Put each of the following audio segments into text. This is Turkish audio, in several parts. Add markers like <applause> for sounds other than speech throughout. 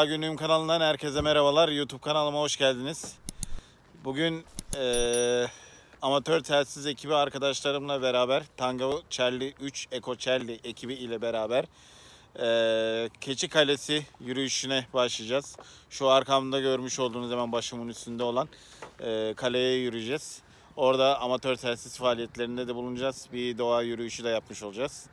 Sağ Günlüğüm kanalından herkese merhabalar. YouTube kanalıma hoş geldiniz. Bugün eee, amatör telsiz ekibi arkadaşlarımla beraber Tango Charlie 3 Eko Charlie ekibi ile beraber eee Keçi Kalesi yürüyüşüne başlayacağız. Şu arkamda görmüş olduğunuz hemen başımın üstünde olan eee, kaleye yürüyeceğiz. Orada amatör telsiz faaliyetlerinde de bulunacağız. Bir doğa yürüyüşü de yapmış olacağız.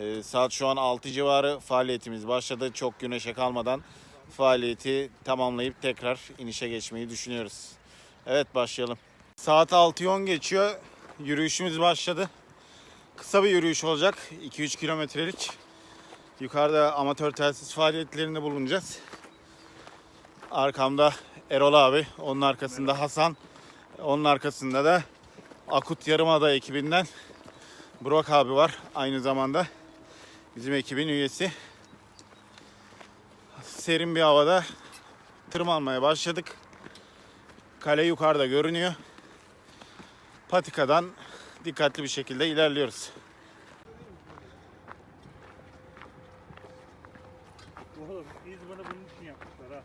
Ee, saat şu an 6 civarı faaliyetimiz başladı. Çok güneşe kalmadan faaliyeti tamamlayıp tekrar inişe geçmeyi düşünüyoruz. Evet başlayalım. Saat 6'yı 10 geçiyor. Yürüyüşümüz başladı. Kısa bir yürüyüş olacak. 2-3 kilometrelik. Yukarıda amatör telsiz faaliyetlerinde bulunacağız. Arkamda Erol abi, onun arkasında Hasan, onun arkasında da Akut Yarımada ekibinden Burak abi var aynı zamanda. Bizim ekibin üyesi. Serin bir havada tırmanmaya başladık. Kale yukarıda görünüyor. Patikadan dikkatli bir şekilde ilerliyoruz. Oğlum bunu bunun için yapmışlar ha.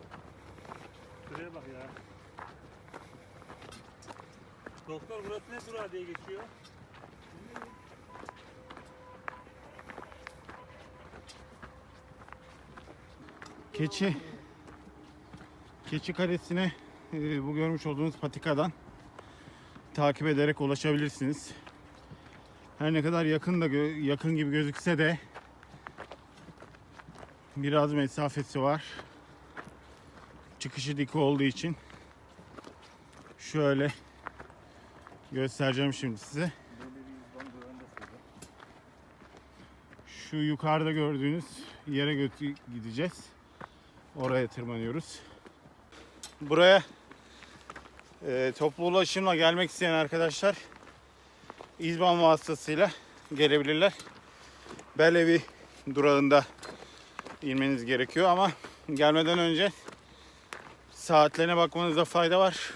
Şuraya bak ya. Doktor burası ne durağı diye geçiyor? Keçi Keçi Kalesi'ne e, bu görmüş olduğunuz patikadan takip ederek ulaşabilirsiniz. Her ne kadar yakın da yakın gibi gözükse de biraz mesafesi var. Çıkışı dik olduğu için şöyle göstereceğim şimdi size. Şu yukarıda gördüğünüz yere gideceğiz. Oraya tırmanıyoruz. Buraya e, toplu ulaşımla gelmek isteyen arkadaşlar İzban vasıtasıyla gelebilirler. Belevi durağında inmeniz gerekiyor ama gelmeden önce saatlerine bakmanızda fayda var.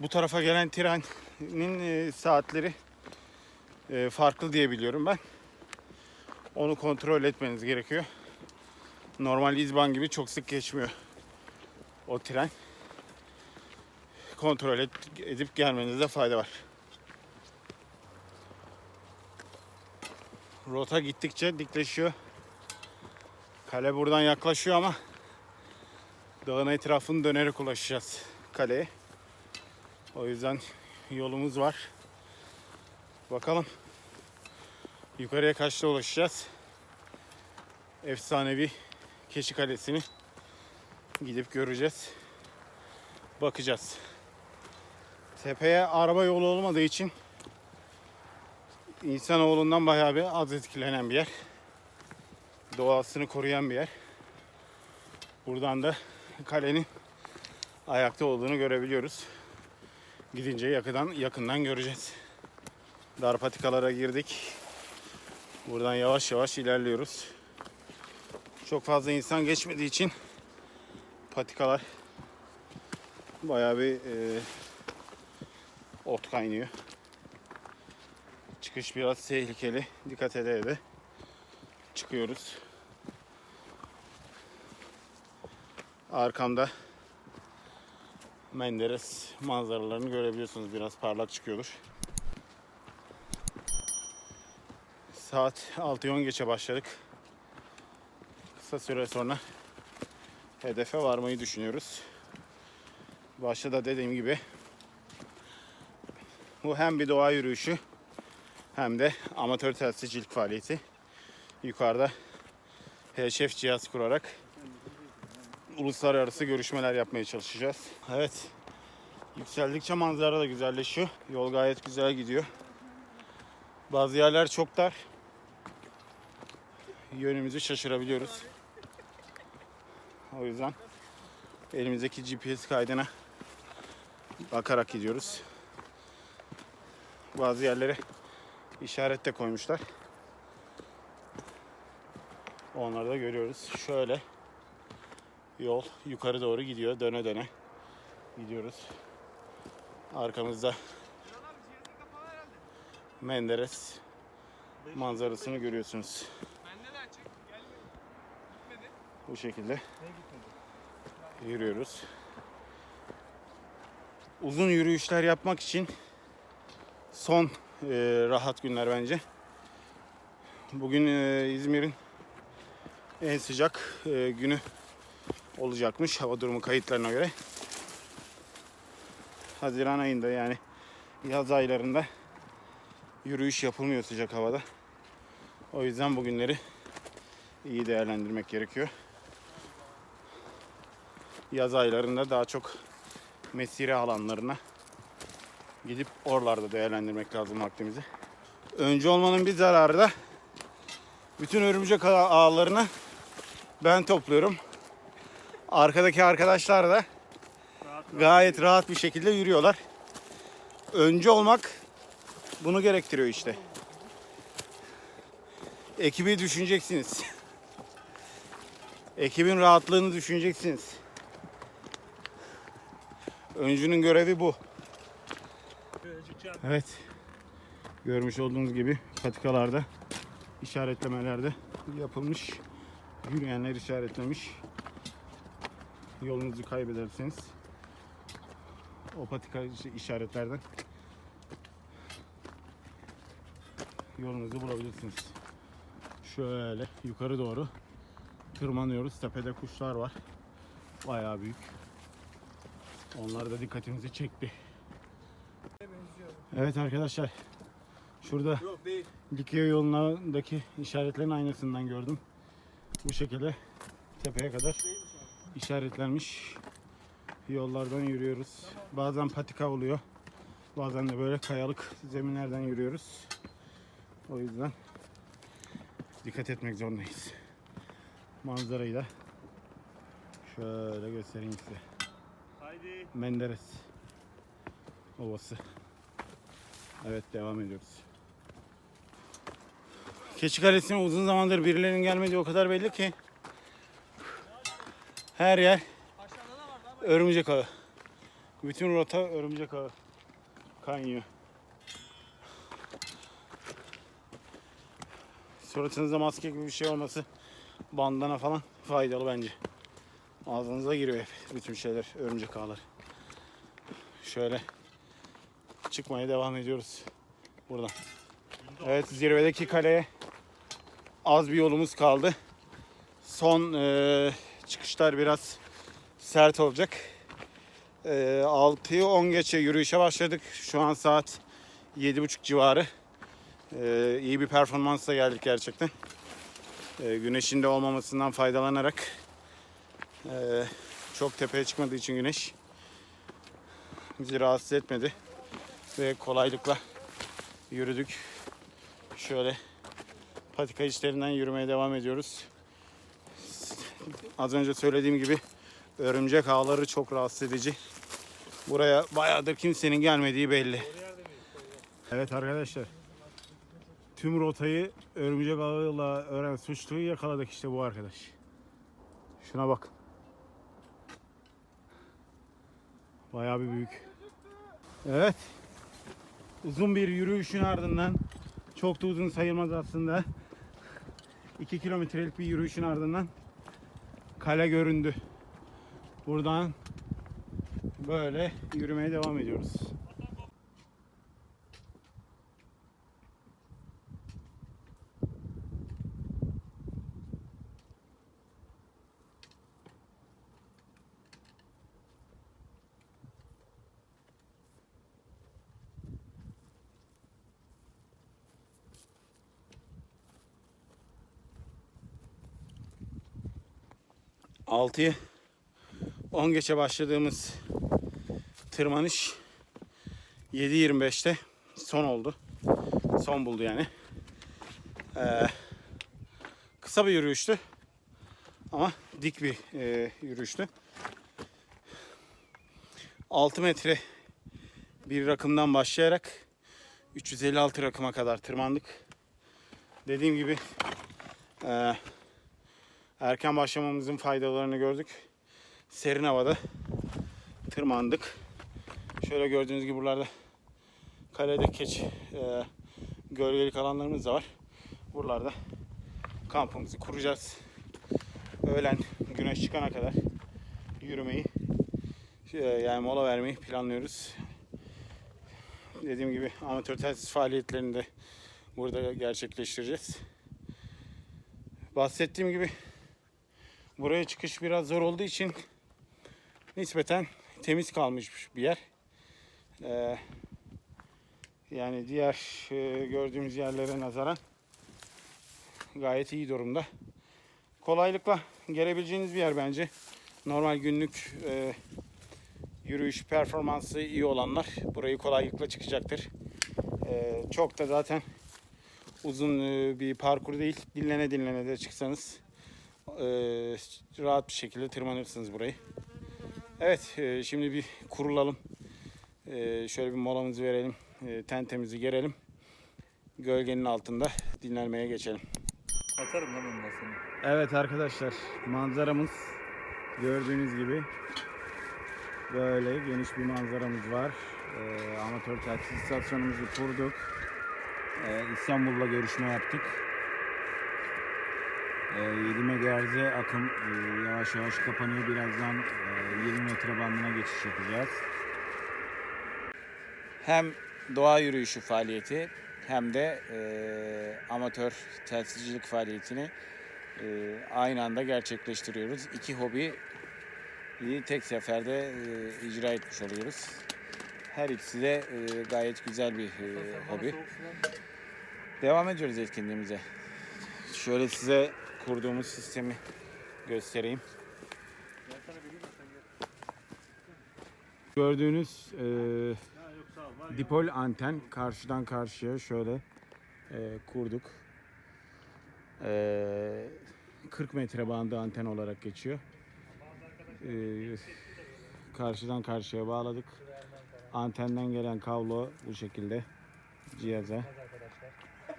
Bu tarafa gelen trenin e, saatleri e, farklı diye biliyorum ben. Onu kontrol etmeniz gerekiyor. Normal İzban gibi çok sık geçmiyor o tren. Kontrol et, edip gelmenizde fayda var. Rota gittikçe dikleşiyor. Kale buradan yaklaşıyor ama dağın etrafını dönerek ulaşacağız kaleye. O yüzden yolumuz var. Bakalım yukarıya kaçta ulaşacağız. Efsanevi Keçi Kalesi'ni gidip göreceğiz. Bakacağız. Tepeye araba yolu olmadığı için insanoğlundan bayağı bir az etkilenen bir yer. Doğasını koruyan bir yer. Buradan da kalenin ayakta olduğunu görebiliyoruz. Gidince yakından yakından göreceğiz. Dar patikalara girdik. Buradan yavaş yavaş ilerliyoruz. Çok fazla insan geçmediği için patikalar bayağı bir e, ot kaynıyor. Çıkış biraz tehlikeli. Dikkat ede ede çıkıyoruz. Arkamda Menderes manzaralarını görebiliyorsunuz. Biraz parlak çıkıyordur. Saat 6'yı 10 geçe başladık. Kısa süre sonra hedefe varmayı düşünüyoruz. Başta da dediğim gibi bu hem bir doğa yürüyüşü hem de amatör telsizcilik faaliyeti. Yukarıda HF cihaz kurarak uluslararası görüşmeler yapmaya çalışacağız. Evet. Yükseldikçe manzara da güzelleşiyor. Yol gayet güzel gidiyor. Bazı yerler çok dar. Yönümüzü şaşırabiliyoruz. O yüzden elimizdeki GPS kaydına bakarak gidiyoruz. Bazı yerlere işaret de koymuşlar. Onları da görüyoruz. Şöyle yol yukarı doğru gidiyor. Döne döne gidiyoruz. Arkamızda Menderes manzarasını görüyorsunuz. Bu şekilde. yürüyoruz. Uzun yürüyüşler yapmak için son e, rahat günler bence. Bugün e, İzmir'in en sıcak e, günü olacakmış hava durumu kayıtlarına göre. Haziran ayında yani yaz aylarında yürüyüş yapılmıyor sıcak havada. O yüzden bugünleri iyi değerlendirmek gerekiyor. Yaz aylarında daha çok mesire alanlarına gidip oralarda değerlendirmek lazım vaktimizi. Önce olmanın bir zararı da bütün örümcek ağ- ağlarını ben topluyorum. Arkadaki arkadaşlar da gayet rahat bir şekilde yürüyorlar. Önce olmak bunu gerektiriyor işte. Ekibi düşüneceksiniz. Ekibin rahatlığını düşüneceksiniz. Öncünün görevi bu. Evet. Görmüş olduğunuz gibi patikalarda işaretlemelerde yapılmış. Yürüyenler işaretlemiş. Yolunuzu kaybederseniz o patika işaretlerden yolunuzu bulabilirsiniz. Şöyle yukarı doğru tırmanıyoruz. Tepede kuşlar var. Bayağı büyük. Onlar da dikkatimizi çekti. Evet arkadaşlar. Şurada. Likya yolundaki işaretlerin aynısından gördüm. Bu şekilde tepeye kadar işaretlenmiş yollardan yürüyoruz. Bazen patika oluyor. Bazen de böyle kayalık zeminlerden yürüyoruz. O yüzden dikkat etmek zorundayız. Manzarayı da şöyle göstereyim size. Menderes Ovası. Evet devam ediyoruz. Keçi Kalesi'ne uzun zamandır birilerinin gelmediği o kadar belli ki. Her yer örümcek ağı. Bütün rota örümcek ağı kaynıyor. Suratınızda maske gibi bir şey olması bandana falan faydalı bence. Ağzınıza giriyor hep bütün şeyler, örümcek ağları. Şöyle çıkmaya devam ediyoruz buradan. Evet zirvedeki kaleye az bir yolumuz kaldı. Son eee, çıkışlar biraz sert olacak. Eee 6'yı 10 geçe yürüyüşe başladık. Şu an saat 7.30 civarı. Eee iyi bir performansla geldik gerçekten. Eee, güneşin de olmamasından faydalanarak eee, çok tepeye çıkmadığı için güneş bizi rahatsız etmedi ve kolaylıkla yürüdük. Şöyle patika içlerinden yürümeye devam ediyoruz. Az önce söylediğim gibi örümcek ağları çok rahatsız edici. Buraya bayağıdır kimsenin gelmediği belli. Evet arkadaşlar. Tüm rotayı örümcek ağıyla öğren suçluyu yakaladık işte bu arkadaş. Şuna bak. Bayağı bir büyük. Evet. Uzun bir yürüyüşün ardından çok da uzun sayılmaz aslında. 2 kilometrelik bir yürüyüşün ardından kale göründü. Buradan böyle yürümeye devam ediyoruz. Altıya 10 geçe başladığımız tırmanış 7.25'te son oldu. Son buldu yani. Ee, kısa bir yürüyüştü. Ama dik bir e, yürüyüştü. 6 metre bir rakımdan başlayarak 356 rakıma kadar tırmandık. Dediğim gibi e, erken başlamamızın faydalarını gördük. Serin havada tırmandık. Şöyle gördüğünüz gibi buralarda kalede keç e, gölgelik alanlarımız da var. Buralarda kampımızı kuracağız. Öğlen güneş çıkana kadar yürümeyi şey, yani mola vermeyi planlıyoruz. Dediğim gibi amatör telsiz faaliyetlerini de burada gerçekleştireceğiz. Bahsettiğim gibi buraya çıkış biraz zor olduğu için nispeten temiz kalmış bir yer. Ee, yani diğer e, gördüğümüz yerlere nazaran gayet iyi durumda. Kolaylıkla gelebileceğiniz bir yer bence. Normal günlük e, yürüyüş performansı iyi olanlar burayı kolaylıkla çıkacaktır. E, çok da zaten uzun e, bir parkur değil. Dinlene dinlene de çıksanız e, rahat bir şekilde tırmanırsınız burayı. Evet e, şimdi bir kurulalım. E, şöyle bir molamızı verelim. E, tentemizi gerelim. Gölgenin altında dinlenmeye geçelim. Atarım lan onu seni. Evet arkadaşlar manzaramız gördüğünüz gibi böyle geniş bir manzaramız var. Ee, amatör telsiz istasyonumuzu kurduk. Ee, İstanbul'la görüşme yaptık. Ee, 7 MHz'e akım e, yavaş yavaş kapanıyor. Birazdan e, 20 metre bandına geçiş yapacağız. Hem doğa yürüyüşü faaliyeti hem de e, amatör telsizcilik faaliyetini e, aynı anda gerçekleştiriyoruz. İki hobiyi tek seferde e, icra etmiş oluyoruz. Her ikisi de e, gayet güzel bir e, hobi. Devam ediyoruz etkinliğimize. Şöyle size kurduğumuz sistemi göstereyim. Gördüğünüz e, dipol anten karşıdan karşıya şöyle e, kurduk. E, 40 metre bandı anten olarak geçiyor. E, karşıdan karşıya bağladık. Antenden gelen kablo bu şekilde cihaza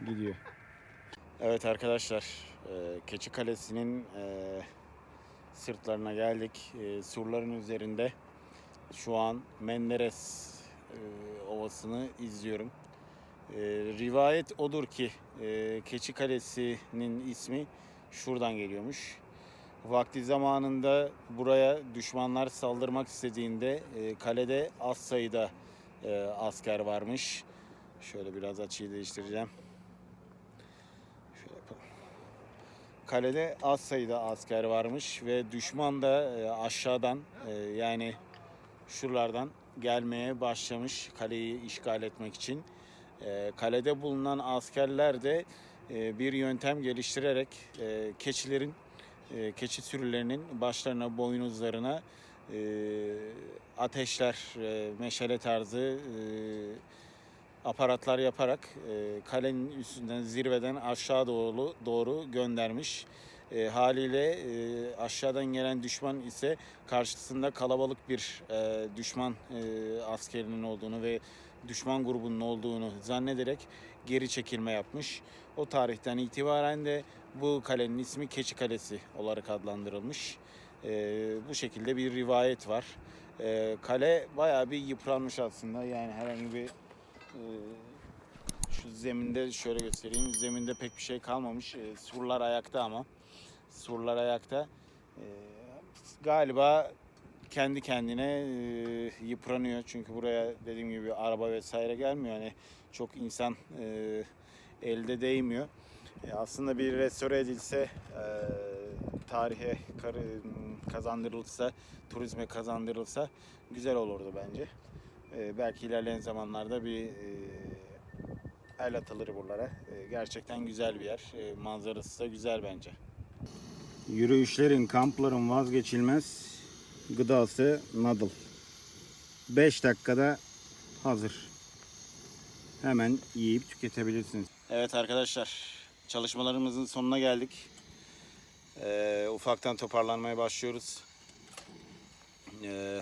gidiyor. Evet arkadaşlar, e, Keçi Kalesi'nin e, sırtlarına geldik. E, surların üzerinde şu an Menderes Ovası'nı izliyorum. Rivayet odur ki Keçi Kalesi'nin ismi şuradan geliyormuş. Vakti zamanında buraya düşmanlar saldırmak istediğinde kalede az sayıda asker varmış. Şöyle biraz açıyı değiştireceğim. Kalede az sayıda asker varmış ve düşman da e, aşağıdan e, yani şuralardan gelmeye başlamış kaleyi işgal etmek için. E, kalede bulunan askerler de bir yöntem geliştirerek keçilerin, keçi sürülerinin başlarına, boynuzlarına ateşler, meşale tarzı aparatlar yaparak e, kalenin üstünden zirveden aşağı doğru doğru göndermiş. E, haliyle e, aşağıdan gelen düşman ise karşısında kalabalık bir e, düşman e, askerinin olduğunu ve düşman grubunun olduğunu zannederek geri çekilme yapmış. O tarihten itibaren de bu kalenin ismi Keçi Kalesi olarak adlandırılmış. E, bu şekilde bir rivayet var. E, kale bayağı bir yıpranmış aslında. Yani herhangi bir şu zeminde şöyle göstereyim. Zeminde pek bir şey kalmamış. E, surlar ayakta ama. Surlar ayakta. E, galiba kendi kendine e, yıpranıyor. Çünkü buraya dediğim gibi araba vesaire gelmiyor. Hani çok insan e, elde değmiyor. E, aslında bir restore edilse, tarihe kazandırılsa, turizme kazandırılsa güzel olurdu bence. E, belki ilerleyen zamanlarda bir e, el atılır buralara. E, gerçekten güzel bir yer. E, manzarası da güzel bence. Yürüyüşlerin, kampların vazgeçilmez gıdası nadıl. 5 dakikada hazır. Hemen yiyip tüketebilirsiniz. Evet arkadaşlar, çalışmalarımızın sonuna geldik. Ee, ufaktan toparlanmaya başlıyoruz. Ee,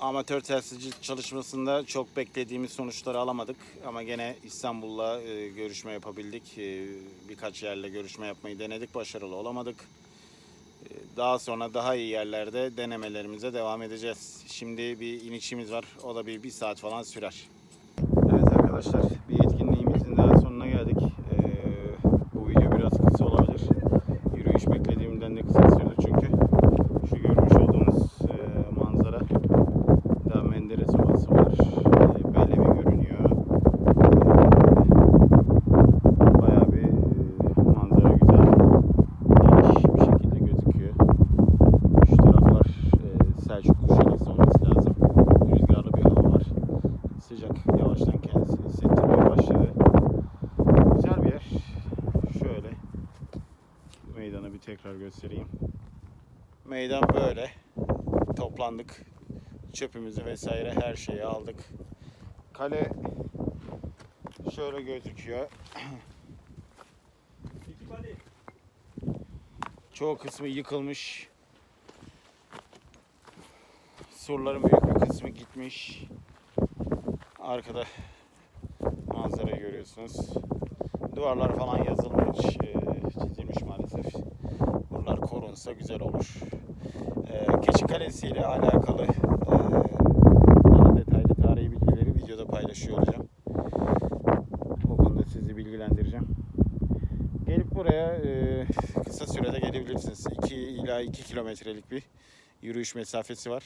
amatör telsizci çalışmasında çok beklediğimiz sonuçları alamadık ama gene İstanbul'la e, görüşme yapabildik. E, birkaç yerle görüşme yapmayı denedik, başarılı olamadık. E, daha sonra daha iyi yerlerde denemelerimize devam edeceğiz. Şimdi bir inişimiz var, o da bir, bir saat falan sürer. Evet arkadaşlar, bir yavaştan kendisini hissettirmeye başladı. Güzel bir yer. Şöyle meydanı bir tekrar göstereyim. Meydan böyle. Toplandık. Çöpümüzü vesaire her şeyi aldık. Kale şöyle gözüküyor. Çoğu kısmı yıkılmış. Surların büyük bir kısmı gitmiş. Arkada manzara görüyorsunuz. Duvarlar falan yazılmış, e, çizilmiş maalesef. Buralar korunsa güzel olur. E, Keçi Kalesi ile alakalı e, daha detaylı tarihi bilgileri videoda paylaşıyor olacağım. O konuda sizi bilgilendireceğim. Gelip buraya kısa sürede gelebilirsiniz. 2 ila 2 kilometrelik bir yürüyüş mesafesi var.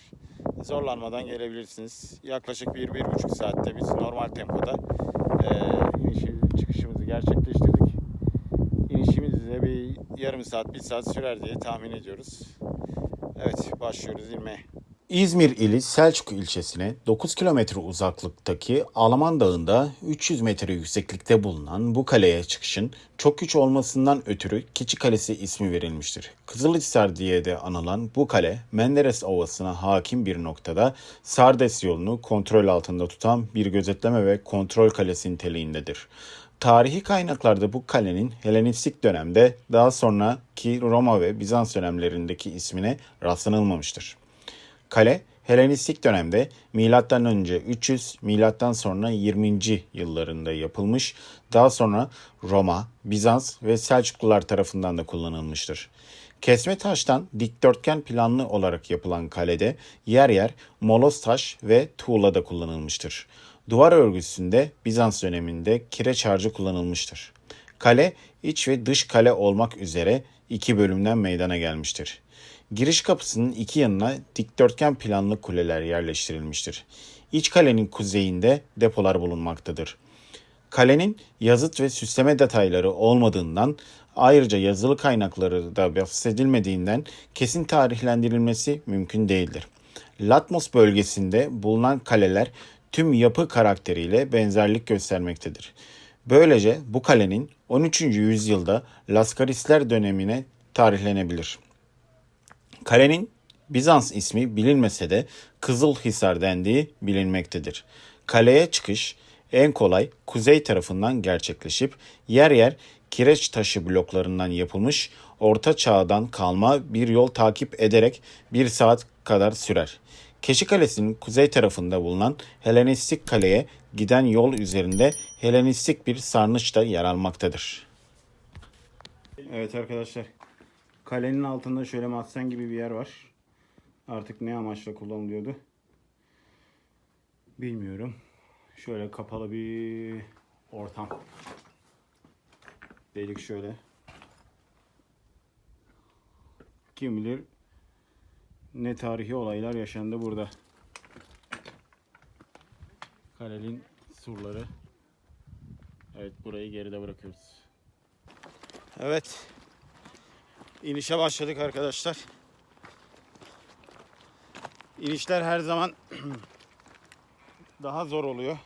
Zorlanmadan gelebilirsiniz. Yaklaşık 1-1,5 saatte biz normal tempoda e, inişi çıkışımızı gerçekleştirdik. İnişimiz de bir yarım saat, bir saat sürer diye tahmin ediyoruz. Evet, başlıyoruz inmeye. İzmir ili Selçuk ilçesine 9 kilometre uzaklıktaki Alaman Dağı'nda 300 metre yükseklikte bulunan bu kaleye çıkışın çok güç olmasından ötürü Keçi Kalesi ismi verilmiştir. Kızılhisar diye de anılan bu kale Menderes Ovası'na hakim bir noktada Sardes yolunu kontrol altında tutan bir gözetleme ve kontrol kalesi niteliğindedir. Tarihi kaynaklarda bu kalenin Helenistik dönemde daha sonraki Roma ve Bizans dönemlerindeki ismine rastlanılmamıştır. Kale Helenistik dönemde milattan önce 300, milattan sonra 20. yıllarında yapılmış. Daha sonra Roma, Bizans ve Selçuklular tarafından da kullanılmıştır. Kesme taştan dikdörtgen planlı olarak yapılan kalede yer yer moloz taş ve tuğla da kullanılmıştır. Duvar örgüsünde Bizans döneminde kireç harcı kullanılmıştır. Kale iç ve dış kale olmak üzere iki bölümden meydana gelmiştir. Giriş kapısının iki yanına dikdörtgen planlı kuleler yerleştirilmiştir. İç kalenin kuzeyinde depolar bulunmaktadır. Kalenin yazıt ve süsleme detayları olmadığından ayrıca yazılı kaynakları da bahsedilmediğinden kesin tarihlendirilmesi mümkün değildir. Latmos bölgesinde bulunan kaleler tüm yapı karakteriyle benzerlik göstermektedir. Böylece bu kalenin 13. yüzyılda Laskarisler dönemine tarihlenebilir. Kalenin Bizans ismi bilinmese de Kızılhisar dendiği bilinmektedir. Kaleye çıkış en kolay kuzey tarafından gerçekleşip yer yer kireç taşı bloklarından yapılmış orta çağdan kalma bir yol takip ederek bir saat kadar sürer. Keşi Kalesi'nin kuzey tarafında bulunan Helenistik Kale'ye giden yol üzerinde Helenistik bir sarnıç da yer almaktadır. Evet arkadaşlar. Kalenin altında şöyle mahzen gibi bir yer var. Artık ne amaçla kullanılıyordu? Bilmiyorum. Şöyle kapalı bir ortam. Delik şöyle. Kim bilir ne tarihi olaylar yaşandı burada. Kalenin surları. Evet burayı geride bırakıyoruz. Evet. İnişe başladık arkadaşlar. İnişler her zaman <clears throat> daha zor oluyor.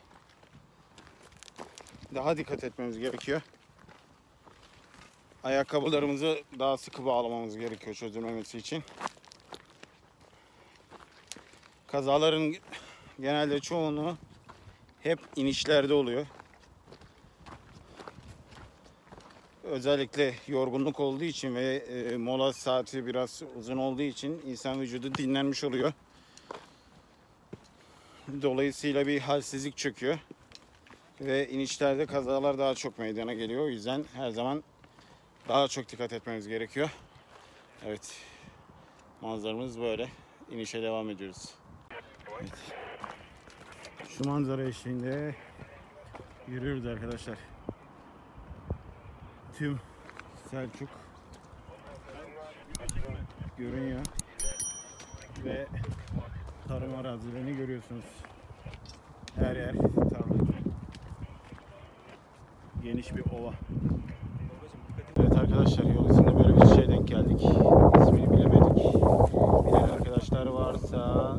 Daha dikkat etmemiz gerekiyor. Ayakkabılarımızı daha sıkı bağlamamız gerekiyor çözülmemesi için. Kazaların genelde çoğunu hep inişlerde oluyor. Özellikle yorgunluk olduğu için ve e, mola saati biraz uzun olduğu için insan vücudu dinlenmiş oluyor. Dolayısıyla bir halsizlik çöküyor. Ve inişlerde kazalar daha çok meydana geliyor. O yüzden her zaman daha çok dikkat etmemiz gerekiyor. Evet. Manzaramız böyle. İnişe devam ediyoruz. Evet. Şu manzara eşliğinde yürüyoruz arkadaşlar tüm Selçuk görünüyor ve tarım arazilerini görüyorsunuz. Her yer tarla. Geniş bir ova. Evet arkadaşlar yol üstünde böyle bir şeye denk geldik. İsmini bilemedik. Bilen arkadaşlar varsa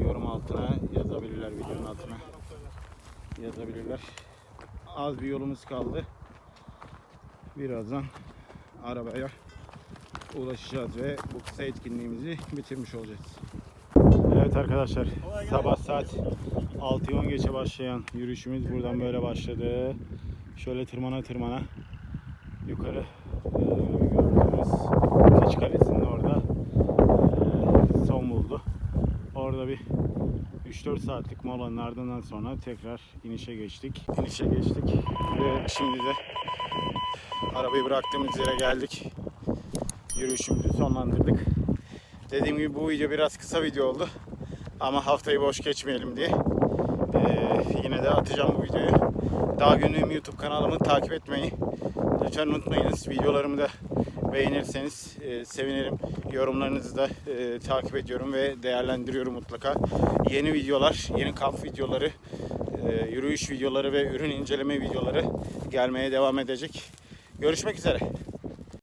yorum altına yazabilirler videonun altına. Yazabilirler. Az bir yolumuz kaldı birazdan arabaya ulaşacağız ve bu kısa etkinliğimizi bitirmiş olacağız. Evet arkadaşlar sabah saat 6'yı 10 geçe başlayan yürüyüşümüz buradan böyle başladı. Şöyle tırmana tırmana yukarı e, gördüğümüz Keçi Kalesi'nin orada e, son buldu. Orada bir 3-4 saatlik molanın ardından sonra tekrar inişe geçtik. İnişe geçtik ve şimdi de arabayı bıraktığımız yere geldik. Yürüyüşümüzü sonlandırdık. Dediğim gibi bu video biraz kısa video oldu. Ama haftayı boş geçmeyelim diye. Ee, yine de atacağım bu videoyu. Daha günlüğüm YouTube kanalımı takip etmeyi lütfen unutmayınız. Videolarımı da beğenirseniz e, sevinirim. Yorumlarınızı da e, takip ediyorum ve değerlendiriyorum mutlaka. Yeni videolar, yeni kamp videoları, e, yürüyüş videoları ve ürün inceleme videoları gelmeye devam edecek. Görüşmek üzere.